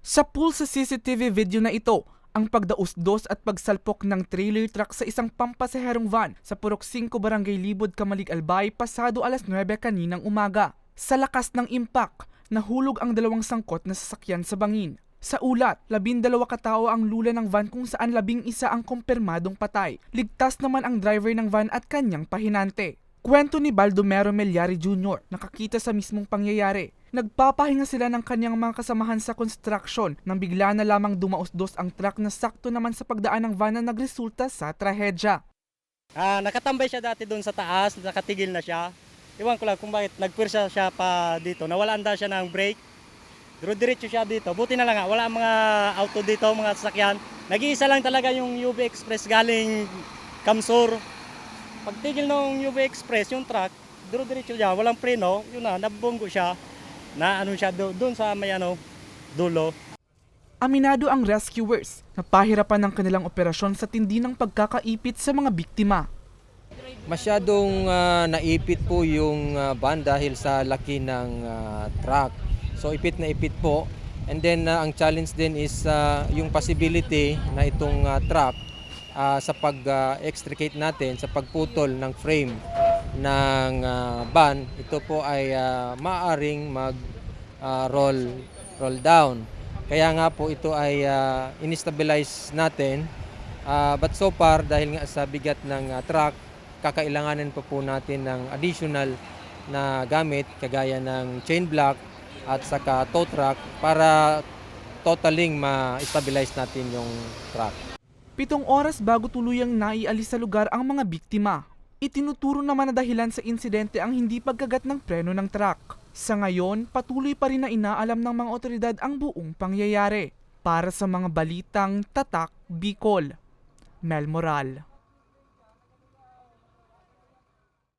Sa pool sa CCTV video na ito, ang pagdausdos at pagsalpok ng trailer truck sa isang pampasaherong van sa Purok 5 Barangay Libod, Kamalig Albay pasado alas 9 kaninang umaga. Sa lakas ng impact, nahulog ang dalawang sangkot na sasakyan sa bangin. Sa ulat, labindalawa katao ang lula ng van kung saan labing isa ang kumpirmadong patay. Ligtas naman ang driver ng van at kanyang pahinante. Kwento ni Baldomero Melyari Jr. nakakita sa mismong pangyayari. Nagpapahinga sila ng kanyang mga kasamahan sa construction nang bigla na lamang dumausdos ang truck na sakto naman sa pagdaan ng van na nagresulta sa trahedya. Ah, nakatambay siya dati doon sa taas, nakatigil na siya. Iwan ko lang kung bakit nagpwersa siya pa dito. Nawalaan daw siya ng brake. Diretso siya dito. Buti na lang nga, wala ang mga auto dito, mga sasakyan. Nag-iisa lang talaga yung UV Express galing Kamsur. Pagtigil ng UV Express, yung truck, diretso siya, walang preno, yun na, nabunggo siya. Na ano siya do- doon sa may ano, dulo. Aminado ang rescuers na pahirapan ng kanilang operasyon sa tindi ng pagkakaipit sa mga biktima. Masyadong ah, naipit po yung ah, van dahil sa laki ng ah, truck. So ipit na ipit po. And then ah, ang challenge din is ah, yung possibility na itong ah, truck ah, sa pag-extricate natin, sa pagputol ng frame ng ah, van, ito po ay ah, maaaring mag ah, roll roll down. Kaya nga po ito ay ah, inistabilize natin. Ah, but so far dahil nga sa bigat ng ah, truck, kakailanganin pa po natin ng additional na gamit kagaya ng chain block at saka tow truck para totaling ma-stabilize natin yung truck. Pitong oras bago tuluyang naialis sa lugar ang mga biktima. Itinuturo naman na dahilan sa insidente ang hindi pagkagat ng preno ng truck. Sa ngayon, patuloy pa rin na inaalam ng mga otoridad ang buong pangyayari. Para sa mga balitang Tatak Bicol, Mel Moral.